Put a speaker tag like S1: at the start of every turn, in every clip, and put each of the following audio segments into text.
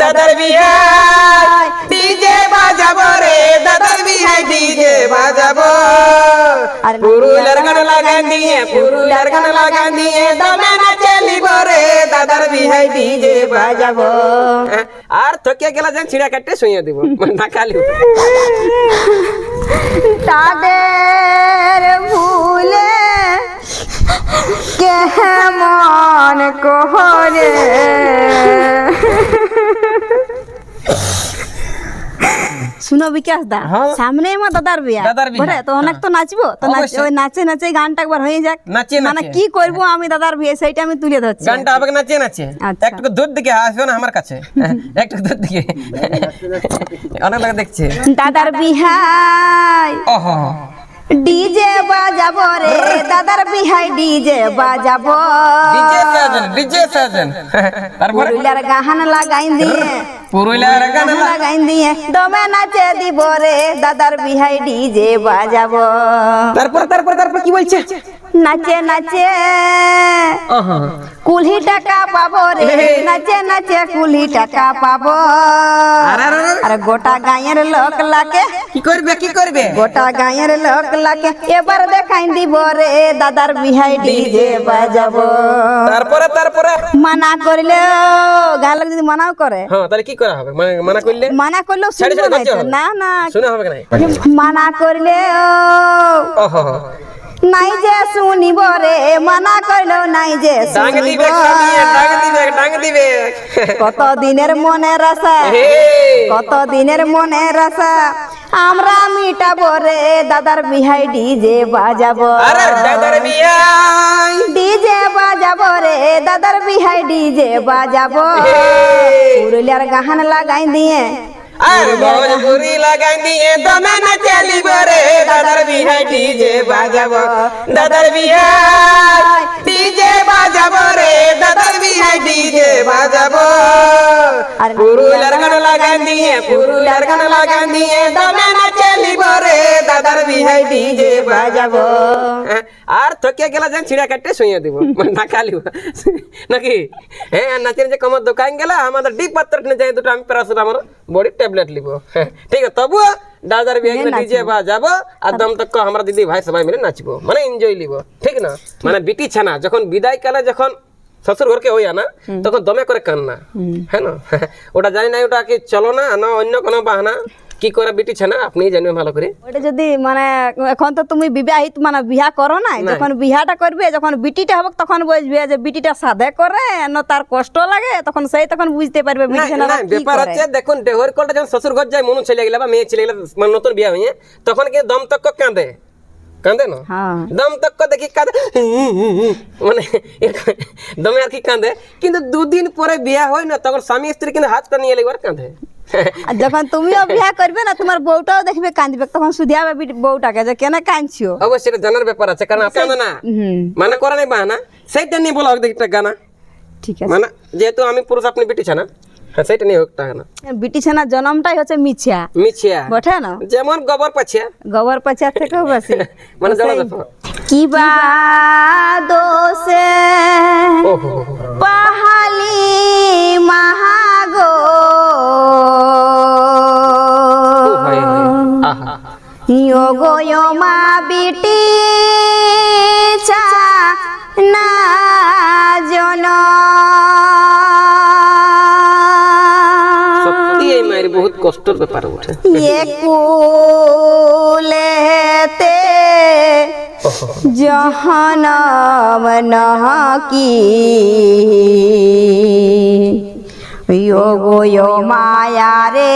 S1: দাদার বিহাই ডিজে বাজাবো রে দাদার বিহাই ডিজে বাজাবো।
S2: আর
S1: পুরুলার গান লাগান দিয়ে পুরুলার গান লাগান দিয়ে দমে নাচে লিব রে দাদার বিহাই ডিজে বাজাবো। আর থকে গেলা যেন ছিড়া কাটতে শুয়ে দিব না খালি।
S2: তাদের ভুলে কেমন করে? শুনো বিকাশ দা
S1: হ্যাঁ।
S2: সামনে আমার দাদার বিয়া।
S1: দাদার বিয়া,
S2: তো অনেক তো নাচবো? তো ওই নাচে নাচে গানটা একবার হয়ে যাক।
S1: নাচে
S2: মানে। কি করব আমি দাদার বিয়ে সেইটা আমি তুলে ধরছি।
S1: গানটা হবে নাচে নাচে?
S2: আচ্ছা।
S1: একটু দূর দিকে আসবে না আমার কাছে? একটু দূর দিকে। অনেক লোক দেখছে।
S2: দাদার বিহাই।
S1: ওহো।
S2: ডিজে বাজাবো রে দাদার বিহাই ডিজে বাজাবো।
S1: ডিজে সাজন ডিজে সাজন। তারপরে?
S2: পুরুলিয়ার গাহান লাগাই দিয়ে
S1: পুরুলিয়ার গান
S2: লাগাই দিয়ে দমে নাচে দিব রে দাদার বিহাই ডিজে বাজাবো।
S1: তারপর তারপর তারপর কি বলছে?
S2: নাচে নাচে। কুলহি টাকা পাবো রে। নাচে নাচে কুলি টাকা পাবো।
S1: আরে
S2: গোটা গাঁয়ের লোক লাকে
S1: কি করবে কি করবে?
S2: গোটা গাঁয়ের লোক লাকে এবার দেখাই দিব রে দাদার বিহাই ডিজে বাজাবো।
S1: তারপরে তারপরে?
S2: মানা করলে গালক যদি মানাও করে।
S1: হ্যাঁ তাহলে কি করা হবে? মানে মানা করলে?
S2: মানা করলেও
S1: ছেড়ে
S2: শুনব না? না না।
S1: শুনে হবে না।
S2: মানা করলে
S1: ওহো
S2: নাই যে শুনিব রে মানা করলেও নাই যে
S1: ডাং দিবে ডাং দিবে ডাং দিবে।
S2: কত দিনের মনে রাসা
S1: হে।
S2: কত দিনের মনে রাসা আমরা মিটাবো রে দাদার বিহাই ডিজে বাজাবো।
S1: আরে দাদার বিয়াই
S2: ডিজে বাজাবো রে দাদার বিহাই ডিজে বাজাবো। পুরুলিয়ার গাহান লাগাই দিয়ে
S1: আর ভোজপুরি লাগাই দিয়ে দমে না চালিব রে দাদার বিহাই ডিজে বাজাবো দাদার বিহাই ডিজে বাজাবো রে দাদার বিহাই ডিজে বাজাবো
S2: আর
S1: পুরুলার গান লাগাই দিয়ে পুরুলার গান লাগাই দিয়ে দমে না চালিব রে ডিজে বাজাবো। হ্যাঁ, আর থকে গেলা যেন ছিড়া কাটতে শুয়ে দিব না খালি নাকি? হ্যাঁ নাচের যে কমর দোকান গেলা আমাদের ডি পাত্র যাই দুটো আমি প্যারাসিটামল বডি ট্যাবলেট লিব। হ্যাঁ, ঠিক আছে তবু দাদার বিয়ে ডিজে বা যাব আর দম তক আমরা দিদি ভাই সবাই মিলে নাচবো মানে এনজয় লিব ঠিক না? মানে বিটি ছানা যখন বিদায় কালে যখন শ্বশুর ঘরকে ওই আনা তখন দমে করে কান্না হ্যাঁ না? ওটা জানি না ওটা কি চলো না না অন্য কোনো বাহানা? কি করে বিটি ছানা? আপনি জানবেন ভালো করে।
S2: ওটা যদি মানে এখন তো তুমি বিবাহিত মানে বিয়া করো না যখন বিয়াটা করবে যখন বিটিটা হবে তখন বুঝবে যে বিটিটা সাধে করে না তার কষ্ট লাগে তখন সেই তখন বুঝতে পারবে বিটি
S1: না,
S2: ছেলেরা
S1: না, ব্যাপার। হচ্ছে দেখুন দেহর কলটা যখন শ্বশুর ঘর যায় মনু ছেলে গেলে বা মেয়ে ছেলে গেলে মানে নতুন বিয়ে হয়ে তখন কি দম তক কাঁদে। কাঁদে না?
S2: হ্যাঁ।
S1: দম তক দেখি কাঁদে মানে দমে আর কি কাঁদে। কিন্তু দুদিন পরে বিয়া হয় না তখন স্বামী স্ত্রী কিন্তু হাতটা নিয়ে লেগে কাঁদে।
S2: যখন তুমিও বিয়া করবে না তোমার বউটাও দেখবে কাঁদবে তখন সুধিয়াবে বিটি- বউটাকে যে কেন কাঁদছো?
S1: অবশ্যই এটা জানার ব্যাপার আছে কারণ আপনার না মানে করে নাই বাহানা। সেইটা নিয়ে বলো একটা গানা।
S2: ঠিক আছে।
S1: মানে যেহেতু আমি পুরুষ আপনি বেটিছে না। হ্যাঁ সেইটা নিয়ে হোক গানা।
S2: বিটি ছেনার জন্মটাই হচ্ছে মিছা
S1: মিছিয়া
S2: বটে না?
S1: যেমন গোবর পাছিয়া।
S2: গোবর পাচার থেকেও বেশি
S1: মানে জল
S2: কি বা দোষে? পাহালি মাহাগো যোগো মা বিটি চা না জন।
S1: সত্যি এই মায়ের বহুত কষ্টের ব্যাপার উঠে
S2: একুলেতে জহনম নহকি। যোগো মায়া রে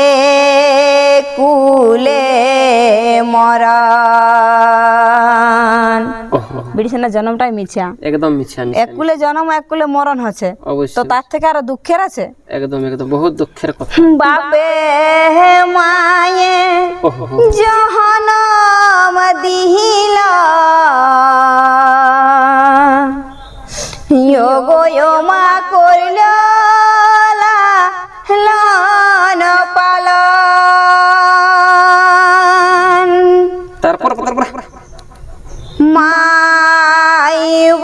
S2: কুলে মরণ। বিড়িসেনার জন্মটাই মিছা
S1: একদম মিছা।
S2: এক কুলে জন্ম এক কুলে মরণ হচ্ছে। তো তার থেকে আরও দুঃখের আছে?
S1: একদম একদম বহুত দুঃখের কথা।
S2: বাপে মায়ে জহনম দিহিল যোগো মা করল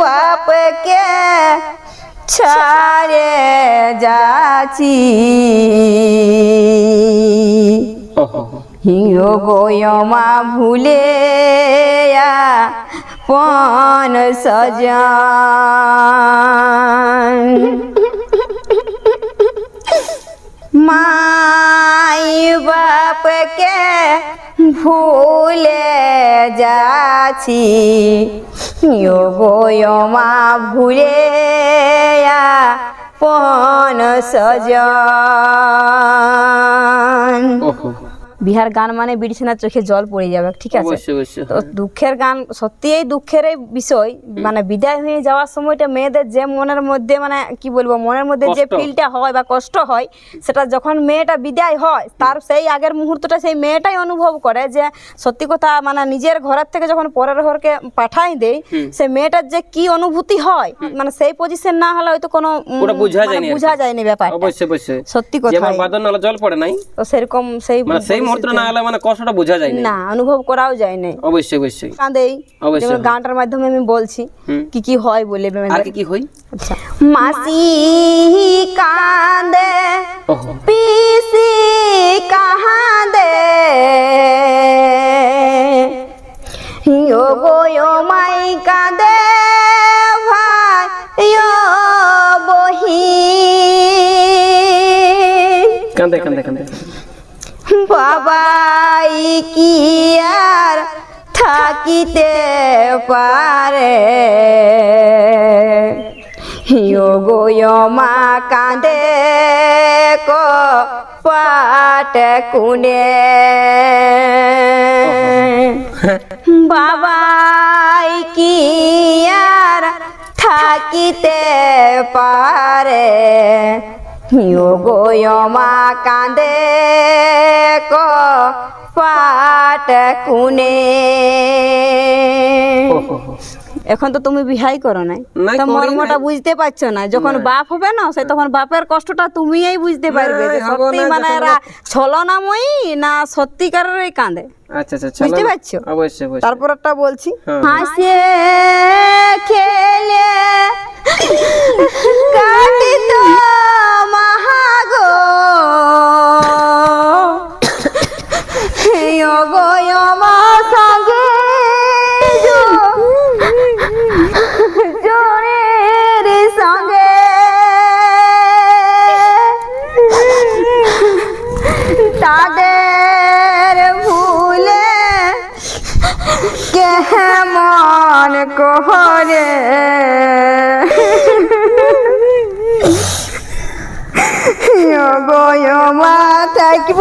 S2: বাপকে ছাড়ে যাচ্ছি। হিও গোয়মা ভুলে পন সজান। মাই বাপকে ভুলে যাচ্ছি ইয়ো গোয়মা ভুলে পন সজান
S1: ওহো
S2: বিহার গান মানে বিড়িছানার চোখে জল পড়ে যাবে ঠিক আছে? তো দুঃখের গান সত্যিই দুঃখের এই বিষয় মানে বিদায় হয়ে যাওয়ার সময়টা মেয়েদের যে মনের মধ্যে মানে কি বলব মনের মধ্যে যে। ফিলটা হয় বা কষ্ট হয় সেটা যখন মেয়েটা বিদায় হয় তার সেই আগের মুহূর্তটা সেই মেয়েটাই অনুভব করে যে সত্যি কথা মানে নিজের ঘরের থেকে যখন পরের ঘরকে পাঠাই দেয় সেই মেয়েটার যে কি অনুভূতি হয় মানে সেই পজিশন না হলে হয়তো কোনো
S1: বোঝা
S2: মানে
S1: যায়নি।
S2: বোঝা যায়নি
S1: অবশ্যই
S2: সত্যি কথা
S1: জল পড়ে নাই।
S2: তো সেরকম সেই
S1: মানে সেই মুহূর্তে না এলে মানে কষ্টটা বোঝা যায় না
S2: অনুভব করাও যায় না
S1: অবশ্যই অবশ্যই।
S2: কাঁদেই।
S1: অবশ্যই।
S2: গানটার মাধ্যমে আমি বলছি কি কি হয় বলে
S1: আর কি কি হই
S2: আচ্ছা। মাসি কাঁদে পিসি কাঁদে। ইয়ো গো মাই কাঁদে। বাবাই কি আর থাকিতে পারে? হিও গোয়মা কাঁদে ক পাট কুনে বাবাই কি আর থাকিতে পারে? হিও কাঁদে ক পাট কুনে। এখন তো তুমি বিহাই করো নাই। তো মর্মটা বুঝতে পারছ না। যখন বাপ হবে না সে তখন বাপের কষ্টটা তুমিই বুঝতে পারবে সত্যি মানে এরা ছলনাময়ী না সত্যিকারেরই কাঁদে।
S1: আচ্ছা আচ্ছা
S2: বুঝতে পারছ? তারপর একটা বলছি।
S1: হ্যাঁ।
S2: হাসে খেলে গয়মা থাকব